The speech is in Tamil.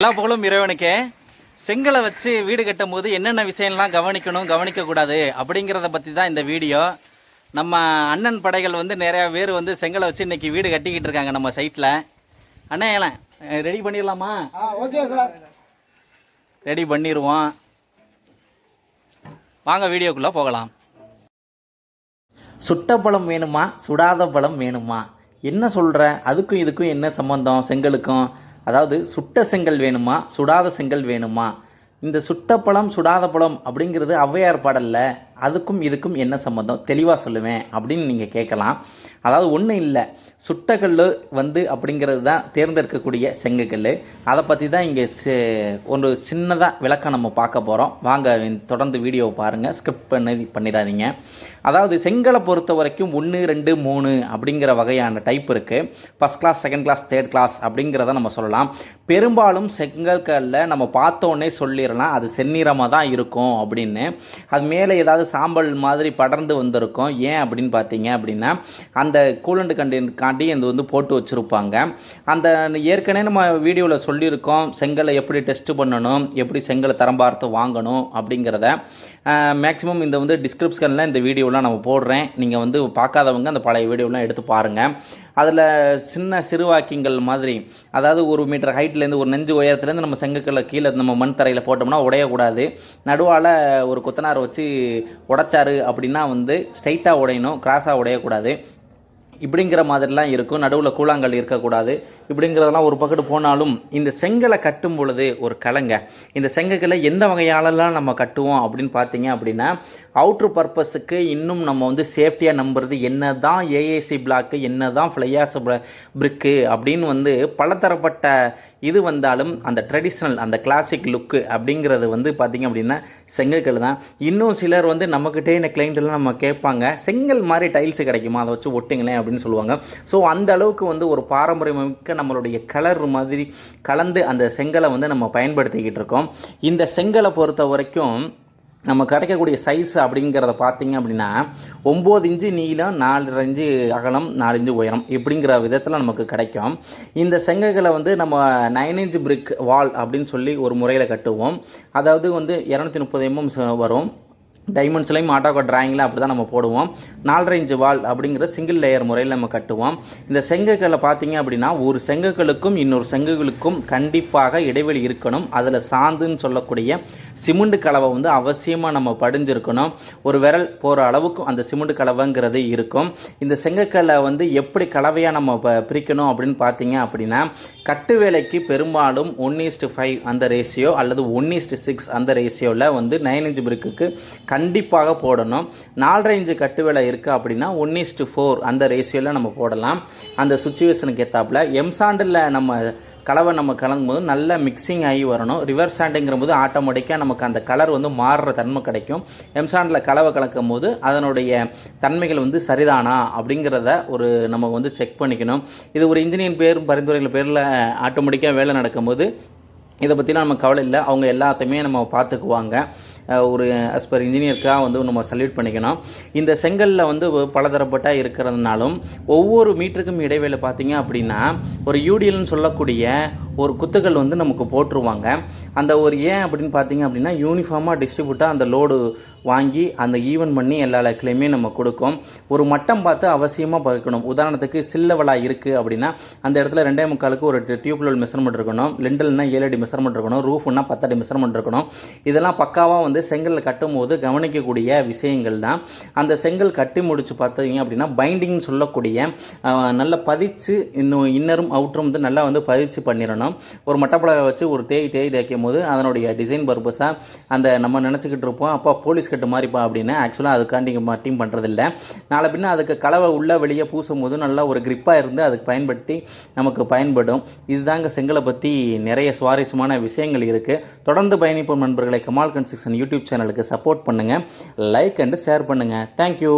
எல்லா புகழும் இறைவனுக்கே. செங்கலை வச்சு வீடு கட்டும் போது என்னென்ன விஷயம்லாம் கவனிக்கணும் கவனிக்கக்கூடாது அப்படிங்கிறத பற்றி தான் இந்த வீடியோ. நம்ம அண்ணன் படைகள் வந்து நிறையா பேர் வந்து செங்கலை வச்சு இன்னைக்கு வீடு கட்டிக்கிட்டு இருக்காங்க நம்ம சைட்டில் அண்ணே ஏன் ரெடி பண்ணிடலாமா? ஓகே சார் ரெடி பண்ணிடுவோம் வாங்க வீடியோக்குள்ளே போகலாம். சுட்ட பழம் வேணுமா? சுடாத பழம் வேணுமா? என்ன சொல்கிற அதுக்கும் இதுக்கும் என்ன சம்பந்தம்? செங்கலுக்கும். அதாவது சுட்ட செங்கல் வேணுமா சுடாத செங்கல் வேணுமா? இந்த சுட்ட பழம் சுடாத பழம் அப்படிங்கிறது ஔவையார் பாடல்ல அதுக்கும் இதுக்கும் என்ன சம்மந்தம் தெளிவாக சொல்லுவேன் அப்படின்னு நீங்கள் கேட்கலாம். அதாவது ஒன்றும் இல்லை. சுட்டக்கல் வந்து அப்படிங்கிறது தான் தேர்ந்தெடுக்கக்கூடிய செங்கக்கல் அதை பற்றி தான் இங்கே ஒரு சின்னதாக விளக்கம் நம்ம பார்க்க போகிறோம் வாங்க தொடர்ந்து வீடியோவை பாருங்கள் ஸ்கிரிப்ட் பண்ணி பண்ணிடாதீங்க. அதாவது செங்கலை பொறுத்த வரைக்கும் ஒன்று ரெண்டு மூணு அப்படிங்கிற வகையான டைப் இருக்குது first class second class third class அப்படிங்கிறத நம்ம சொல்லலாம். பெரும்பாலும் செங்கற்களில் நம்ம பார்த்தோன்னே சொல்லிடலாம் அது செந்நிறமாக தான் இருக்கும் அப்படின்னு. அது மேலே ஏதாவது சாம்பல் மாதிரி படர்ந்து வந்திருக்கும். ஏன் அப்படின்னு பார்த்தீங்க அப்படின்னா அந்த கூலண்டு கண்டின் காட்டி இது வந்து போட்டு வச்சுருப்பாங்க. அந்த ஏற்கனவே நம்ம வீடியோவில் சொல்லியிருக்கோம் செங்கலை எப்படி டெஸ்ட் பண்ணணும் எப்படி செங்கலை தரம் பார்த்து வாங்கணும் அப்படிங்கிறத. மேக்ஸிமம் இந்த வந்து டிஸ்கிரிப்ஷனில் இந்த வீடியோவில் வீடியோலாம் நம்ம போடுறேன். நீங்கள் வந்து பார்க்காதவங்க அந்த பழைய வீடியோலாம் எடுத்து பாருங்கள் அதில் சின்ன சிறுவாக்கியங்கள் மாதிரி அதாவது ஒரு மீட்டர் ஹைட்லேருந்து ஒரு நெஞ்சு உயரத்துலேருந்து நம்ம செங்கக்கல்ல கீழே நம்ம மண் தரையில் போட்டோம்னா உடையக்கூடாது. நடுவால் ஒரு கொத்தனார் வச்சு உடைச்சாரு அப்படின்னா வந்து ஸ்ட்ரைட்டாக உடையணும் கிராஸாக உடையக்கூடாது. இப்படிங்கிற மாதிரிலாம் இருக்கும். நடுவில் கூழாங்கல் இருக்கக்கூடாது. இப்படிங்கிறதெல்லாம் ஒரு பக்கத்து போனாலும் இந்த செங்கலை கட்டும் பொழுது ஒரு கலைங்க. இந்த செங்கலை எந்த வகையாலலாம் நம்ம கட்டுவோம் அப்படின்னு பார்த்தீங்க அப்படின்னா அவுட்ரு பர்பஸுக்கு இன்னும் நம்ம வந்து சேஃப்டியாக நம்புறது என்ன தான் ஏஏசி பிளாக்கு என்ன தான் ஃப்ளையாஸ் பிரிக்கு அப்படின்னு வந்து பலதரப்பட்ட இது வந்தாலும் அந்த ட்ரெடிஷ்னல் அந்த கிளாசிக் லுக்கு அப்படிங்கிறது வந்து பார்த்திங்க அப்படின்னா செங்கற்கள் தான். இன்னும் சிலர் வந்து நம்மக்கிட்டே இந்த கிளைண்ட்டெல்லாம் நம்ம கேட்பாங்க செங்கல் மாதிரி டைல்ஸ் கிடைக்குமா? அதை வச்சு ஒட்டுங்களேன் அப்படின்னு சொல்லுவாங்க. ஸோ அந்த அளவுக்கு வந்து ஒரு பாரம்பரியமிக்க நம்மளுடைய கலர் மாதிரி கலந்து அந்த செங்கலை வந்து நம்ம பயன்படுத்திக்கிட்டு இருக்கோம். இந்த செங்கலை பொறுத்த வரைக்கும் நம்ம கிடைக்கக்கூடிய சைஸ் அப்படிங்கிறத பார்த்தீங்க அப்படின்னா ஒம்பது இன்ச்சு நீளம் நாலு இன்ச்சு அகலம் நாலு இன்ச்சு உயரம் இப்படிங்கிற விதத்தில் நமக்கு கிடைக்கும். இந்த செங்கல்களை வந்து நம்ம நைன் இன்ச் பிரிக் வால் அப்படின்னு சொல்லி ஒரு முறையில் கட்டுவோம். அதாவது வந்து இரநூத்தி முப்பது எம்எம் வரும். டைமண்ட்ஸ்லையும் ஆட்டோக்கோ ட்ராயிங்கில் அப்படி தான் நம்ம போடுவோம். நாலரை இன்ச்சு வால் அப்படிங்கிற சிங்கிள் லேயர் முறையில் நம்ம கட்டுவோம். இந்த செங்கக்களை பார்த்தீங்க அப்படின்னா ஒரு செங்கக்கலுக்கும் இன்னொரு செங்கலுக்கும் கண்டிப்பாக இடைவெளி இருக்கணும். அதில் சாந்துன்னு சொல்லக்கூடிய சிமெண்ட் கலவை வந்து அவசியமாக நம்ம படிஞ்சிருக்கணும். ஒரு விரல் போகிற அளவுக்கும் அந்த சிமெண்ட் கலவைங்கிறது இருக்கும். இந்த செங்கக்களை வந்து எப்படி கலவையாக நம்ம பிரிக்கணும் அப்படின்னு பார்த்தீங்க அப்படின்னா கட்டு வேலைக்கு பெரும்பாலும் ஒன் ஈஸ்ட் ஃபைவ் அந்த ரேஷியோ அல்லது ஒன் ஈஸ்ட் சிக்ஸ் அந்த ரேஷியோவில் வந்து நைன் இன்ச் பிரிக்குக்கு கண்டிப்பாக போடணும். நாலரை இன்ச்சு கட்டு வேலை இருக்குது அப்படின்னா ஒன் ஈஸ்ட்டு ஃபோர் அந்த ரேஷியோவில் நம்ம போடலாம். அந்த சுச்சுவேஷனுக்கு ஏற்றாப்புல எம்சாண்டில் நம்ம கலவை நம்ம கலங்கும் போது நல்லா மிக்சிங் ஆகி வரணும். ரிவர்ஸ் சாண்டுங்கிற போது ஆட்டோமேட்டிக்காக நமக்கு அந்த கலர் வந்து மாறுற தன்மை கிடைக்கும். எம்சாண்டில் கலவை கலக்கும் போது அதனுடைய தன்மைகள் வந்து சரிதானா அப்படிங்கிறத ஒரு நம்ம வந்து செக் பண்ணிக்கணும். இது ஒரு இன்ஜினியர் பேர் பரிந்துரைகள் பேரில் ஆட்டோமேட்டிக்காக வேலை நடக்கும்போது இதை பற்றிலாம் நம்ம கவலை இல்லை. அவங்க எல்லாத்தையுமே நம்ம பார்த்துக்குவாங்க. ஒரு அஸ் பர் இன்ஜினியருக்காக வந்து நம்ம சல்யூட் பண்ணிக்கணும். இந்த செங்கலில் வந்து பலதரப்பட்ட இருக்கிறதுனாலும் ஒவ்வொரு மீட்டருக்கும் இடைவேளை பார்த்தீங்க அப்படின்னா ஒரு யூடிஎல்னு சொல்லக்கூடிய ஒரு குத்துக்கள் வந்து நமக்கு போட்டுருவாங்க. அந்த ஒரு ஏன் அப்படின்னு பார்த்தீங்க அப்படின்னா யூனிஃபார்மாக டிஸ்ட்ரிபியூட்டாக அந்த லோடு வாங்கி அந்த ஈவன் பண்ணி எல்லா இடத்துலையுமே நம்ம கொடுக்கும். ஒரு மட்டம் பார்த்து அவசியமாக பார்க்கணும் உதாரணத்துக்கு சில்லவலாக இருக்குது அப்படின்னா அந்த இடத்துல ரெண்டே முக்காலுக்கு ஒரு டியூப்லோல் மெஷர்மெண்ட் இருக்கணும். லெண்டல்னா ஏழு அடி மெஷர்மெண்ட் இருக்கணும். ரூஃப்னா பத்தடி மெஷர்மெண்ட் இருக்கணும். இதெல்லாம் பக்காவாக வந்து செங்கல் கட்டும் போது கவனிக்கக்கூடிய விஷயங்கள் தான். அந்த செங்கல் கட்டி முடிச்சு பார்த்தீங்க அப்படின்னா பைண்டிங்னு சொல்லக்கூடிய நல்ல பதிச்சு இன்னும் இன்னரும் அவுட்டரும் வந்து நல்லா வந்து பதிச்சு பண்ணிடணும். ஒரு மட்டப்பழக வச்சு ஒரு தேய் தேய் தேய்க்கும் போது அதனுடைய டிசைன் பர்பஸாக அந்த நம்ம நினச்சிக்கிட்டு இருப்போம். அப்போ போலீஸ் கட்டு மாதிரிப்பா அப்படின்னு. ஆக்சுவலாக அதுக்காண்டி டீம் பண்ணுறதில்ல நாளை பின்ன அதுக்கு கலவை உள்ளே வெளியே பூசும் போது நல்லா ஒரு கிரிப்பாக இருந்து அதுக்கு பயன்படுத்தி நமக்கு பயன்படும். இதுதாங்க செங்கலை பற்றி நிறைய சுவாரஸ்யமான விஷயங்கள் இருக்குது தொடர்ந்து பயணிப்போம் நண்பர்களை. கமால் கன்ஸ்ட்ரக்ஷன் யூடியூப் சேனலுக்கு சப்போர்ட் பண்ணுங்கள் லைக் அண்டு ஷேர் பண்ணுங்கள் தேங்க்யூ